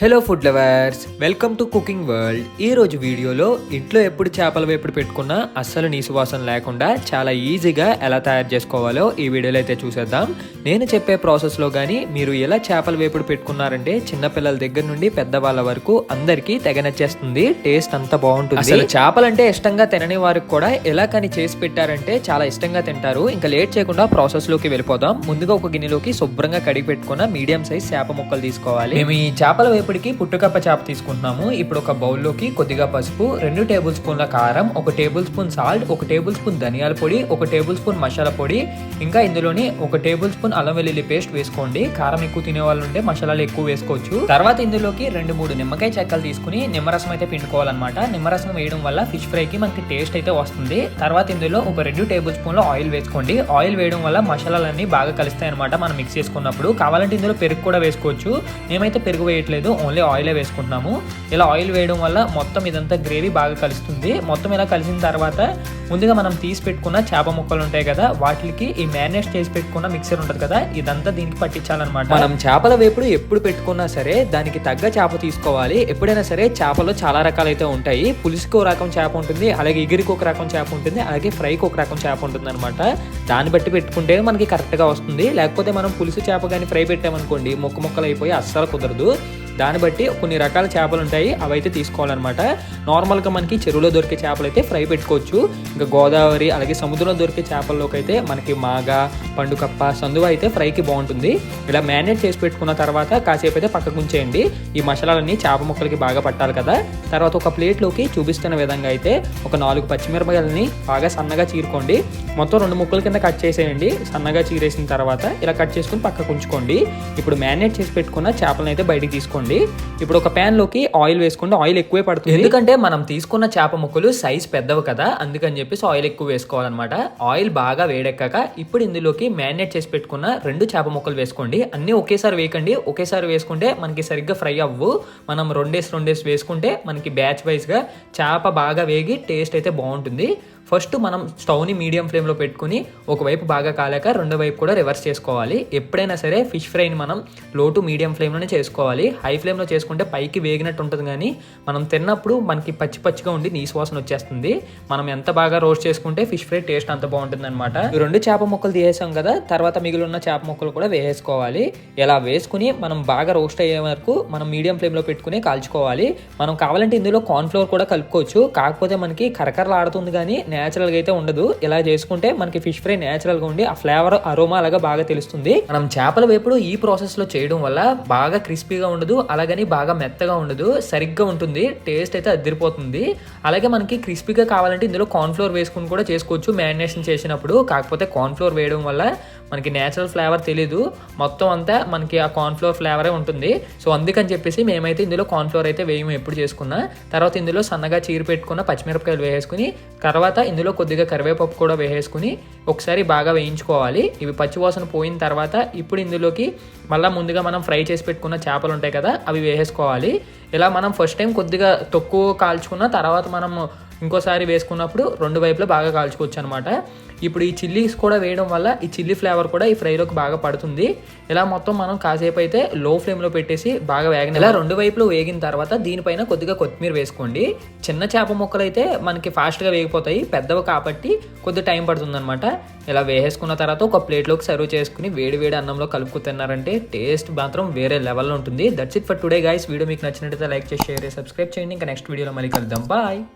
Hello food lovers welcome to cooking world ఈ రోజు వీడియోలో ఇంట్లో ఎప్పుడు చేపల వేపుడు పెట్టుకున్నా అస్సలు నీసు వాసన లేకుండా చాలా ఈజీగా ఎలా తయారు చేసుకోవాలో ఈ వీడియోలో అయితే చూసేద్దాం. నేను చెప్పే ప్రాసెస్లో కానీ మీరు ఎలా చేపల వేపుడు పెట్టుకున్నారంటే చిన్నపిల్లల దగ్గర నుండి పెద్దవాళ్ళ వరకు అందరికీ తెగ నచ్చేస్తుంది. టేస్ట్ అంతా బాగుంటుంది. అసలు చేపలంటే ఇష్టంగా తినని వారికి కూడా ఎలా కానీ చేసి పెట్టారంటే చాలా ఇష్టంగా తింటారు. ఇంకా లేట్ చేయకుండా ప్రాసెస్లోకి వెళ్ళిపోదాం. ముందుగా ఒక గిన్నెలోకి శుభ్రంగా కడిగి పెట్టుకున్న మీడియం సైజ్ చేప ముక్కలు తీసుకోవాలి. మేము ఈ చేపల ఇప్పటికి పుట్టుకప్ప చేప తీసుకుంటున్నాము. ఇప్పుడు ఒక బౌల్లోకి కొద్దిగా పసుపు రెండు టేబుల్ స్పూన్ల కారం ఒక టేబుల్ స్పూన్ సాల్ట్ ఒక టేబుల్ స్పూన్ ధనియాల పొడి ఒక టేబుల్ స్పూన్ మసాలా పొడి. ఇంకా ఇందులోని ఒక టేబుల్ స్పూన్ అల్లం వెల్లుల్లి పేస్ట్ వేసుకోండి. కారం ఎక్కువ తినే వాళ్ళు ఉంటే మసాలాలు ఎక్కువ వేసుకోవచ్చు. తర్వాత ఇందులోకి రెండు మూడు నిమ్మకాయ చెక్కలు తీసుకుని నిమ్మరసం అయితే పిండుకోవాలన్నమాట. నిమ్మరసం వేయడం వల్ల ఫిష్ ఫ్రైకి మనకి టేస్ట్ అయితే వస్తుంది. తర్వాత ఇందులో ఒక రెండు టేబుల్ స్పూన్ల ఆయిల్ వేసుకోండి. ఆయిల్ వేయడం వల్ల మసాలాలన్నీ బాగా కలుస్తాయి అనమాట మనం మిక్స్ చేసుకున్నప్పుడు. కావాలంటే ఇందులో పెరుగు కూడా వేసుకోవచ్చు. మేమైతే పెరుగు వేయట్లేదు. ఓన్లీ ఆయిలే వేసుకుంటున్నాము. ఇలా ఆయిల్ వేయడం వల్ల మొత్తం ఇదంతా గ్రేవీ బాగా కలుస్తుంది. మొత్తం ఇలా కలిసిన తర్వాత ముందుగా మనం తీసి పెట్టుకున్న చేప ముక్కలు ఉంటాయి కదా వాటికి ఈ మ్యారినేట్ చేసి పెట్టుకున్న మిక్సర్ ఉంటుంది కదా ఇదంతా దీనికి పట్టించాలన్నమాట. మనం చేపల వేపుడు ఎప్పుడు పెట్టుకున్నా సరే దానికి తగ్గ చేప తీసుకోవాలి. ఎప్పుడైనా సరే చేపలు చాలా రకాలైతే ఉంటాయి. పులుసుకి ఒక రకం చేప ఉంటుంది అలాగే ఎగిరికి ఒక రకం చేప ఉంటుంది అలాగే ఫ్రైకి ఒక రకం చేప ఉంటుంది అనమాట దాన్ని బట్టి పెట్టుకుంటే మనకి కరెక్ట్గా వస్తుంది. లేకపోతే మనం పులుసు చేప కానీ ఫ్రై పెట్టామనుకోండి ముక్క ముక్కలు అయిపోయి అస్సలు కుదరదు. దాన్ని బట్టి కొన్ని రకాల చేపలు ఉంటాయి. అవైతే తీసుకోవాలన్నమాట. నార్మల్గా మనకి చెరువులో దొరికే చేపలు అయితే ఫ్రై పెట్టుకోవచ్చు. ఇంకా గోదావరి అలాగే సముద్రంలో దొరికే చేపల్లోకి అయితే మనకి మాగ పండుకప్ప సందువ అయితే ఫ్రైకి బాగుంటుంది. ఇలా మ్యారినేట్ చేసి పెట్టుకున్న తర్వాత కాసేపు అయితే పక్కకు ఉంచేయండి ఈ మసాలాలన్నీ చేప ముక్కలకి బాగా పట్టాలి కదా. తర్వాత ఒక ప్లేట్లోకి చూపిస్తున్న విధంగా అయితే ఒక నాలుగు పచ్చిమిరపకాయలని బాగా సన్నగా చీరుకోండి. మొత్తం రెండు ముక్కల కింద కట్ చేసేయండి. సన్నగా చీరేసిన తర్వాత ఇలా కట్ చేసుకుని పక్కకు ఉంచుకోండి. ఇప్పుడు మ్యారినేట్ చేసి పెట్టుకున్న చేపలను అయితే బయటికి తీసుకోండి. ఇప్పుడు ఒక ప్యాన్లోకి ఆయిల్ వేసుకుంటే ఆయిల్ ఎక్కువే పడుతుంది. ఎందుకంటే మనం తీసుకున్న చేప ముక్కలు సైజ్ పెద్దవి కదా అందుకని చెప్పేసి ఆయిల్ ఎక్కువ వేసుకోవాలన్నమాట. ఆయిల్ బాగా వేడెక్కాక ఇప్పుడు ఇందులోకి మ్యారినేట్ చేసి పెట్టుకున్న రెండు చేప ముక్కలు వేసుకోండి. అన్ని ఒకేసారి వేయకండి. ఒకేసారి వేసుకుంటే మనకి సరిగ్గా ఫ్రై అవ్వు. మనం రెండేసి రెండేసి వేసుకుంటే మనకి బ్యాచ్ వైజ్గా చేప బాగా వేగి టేస్ట్ అయితే బాగుంటుంది. ఫస్ట్ మనం స్టవ్ని మీడియం ఫ్లేమ్లో పెట్టుకుని ఒకవైపు బాగా కాలాక రెండో వైపు కూడా రివర్స్ చేసుకోవాలి. ఎప్పుడైనా సరే ఫిష్ ఫ్రైని మనం లో టు మీడియం ఫ్లేమ్లోనే చేసుకోవాలి. హై ఫ్లేమ్లో చేసుకుంటే పైకి వేగినట్టు ఉంటుంది కానీ మనం తిన్నప్పుడు మనకి పచ్చి పచ్చిగా ఉండి నీసు వాసన వచ్చేస్తుంది. మనం ఎంత బాగా రోస్ట్ చేసుకుంటే ఫిష్ ఫ్రై టేస్ట్ అంత బాగుంటుంది అనమాట రెండు చేప ముక్కలు తీసేసాం కదా తర్వాత మిగిలిన చేప ముక్కలు కూడా వేసుకోవాలి ఇలా వేసుకుని మనం బాగా రోస్ట్ అయ్యే వరకు మనం మీడియం ఫ్లేమ్లో పెట్టుకుని కాల్చుకోవాలి. మనం కావాలంటే ఇందులో కార్న్ఫ్లోర్ కూడా కలుపుకోవచ్చు. కాకపోతే మనకి కరకరలాడుతుంది కానీ నేచురల్గా అయితే ఉండదు. ఇలా చేసుకుంటే మనకి ఫిష్ ఫ్రై నేచురల్గా ఉండి ఆ ఫ్లేవర్ అరోమా అలాగా బాగా తెలుస్తుంది. మనం చేపల వేపుడు ఈ ప్రాసెస్లో చేయడం వల్ల బాగా క్రిస్పీగా ఉండదు అలాగని బాగా మెత్తగా ఉండదు సరిగ్గా ఉంటుంది టేస్ట్ అయితే అదిరిపోతుంది. అలాగే మనకి క్రిస్పీగా కావాలంటే ఇందులో కార్న్ఫ్లోర్ వేసుకుని కూడా చేసుకోవచ్చు. మ్యారినేషన్ చేసినప్పుడు కాకపోతే కార్న్ఫ్లోర్ వేయడం వల్ల మనకి నేచురల్ ఫ్లేవర్ తెలీదు. మొత్తం అంతా మనకి ఆ కార్న్ఫ్లోర్ ఫ్లేవరే ఉంటుంది. సో అందుకని చెప్పేసి మేమైతే ఇందులో కార్న్ఫ్లోర్ అయితే వేయము ఎప్పుడు చేసుకున్నా. తర్వాత ఇందులో సన్నగా చీర పెట్టుకున్న పచ్చిమిరపకాయలు వేసుకుని తర్వాత ఇందులో కొద్దిగా కరివేపప్పు కూడా వేసేసుకుని ఒకసారి బాగా వేయించుకోవాలి. ఇవి పచ్చివాసన పోయిన తర్వాత ఇప్పుడు ఇందులోకి మళ్ళీ ముందుగా మనం ఫ్రై చేసి పెట్టుకున్న చేపలు ఉంటాయి కదా అవి వేసేసుకోవాలి. ఇలా మనం ఫస్ట్ టైం కొద్దిగా తక్కువ కాల్చుకున్న తర్వాత మనం ఇంకోసారి వేసుకున్నప్పుడు రెండు వైపులా బాగా కాల్చుకోవచ్చు అనమాట ఇప్పుడు ఈ చిల్లీస్ కూడా వేయడం వల్ల ఈ చిల్లీ ఫ్లేవర్ కూడా ఈ ఫ్రైలోకి బాగా పడుతుంది. ఇలా మొత్తం మనం కాసేపు అయితే లో ఫ్లేమ్లో పెట్టేసి బాగా వేగన ఇలా రెండు వైపులు వేగిన తర్వాత దీనిపైన కొద్దిగా కొత్తిమీర వేసుకోండి. చిన్న చేప ముక్కలు అయితే మనకి ఫాస్ట్గా వేగిపోతాయి. పెద్దవి కాబట్టి కొద్ది టైం పడుతుంది అనమాట ఇలా వేసేసుకున్న తర్వాత ఒక ప్లేట్లోకి సర్వ్ చేసుకుని వేడి వేడి అన్నంలో కలుపుకు తిన్నారంటే టేస్ట్ మాత్రం వేరే లెవెల్లో ఉంటుంది. That's it for today guys video మీకు నచ్చినట్టయితే లైక్ చేసి షేర్ చేసి సబ్స్క్రైబ్ చేయండి. ఇంకా నెక్స్ట్ వీడియోలో మళ్ళీ కలుద్దాం. బాయ్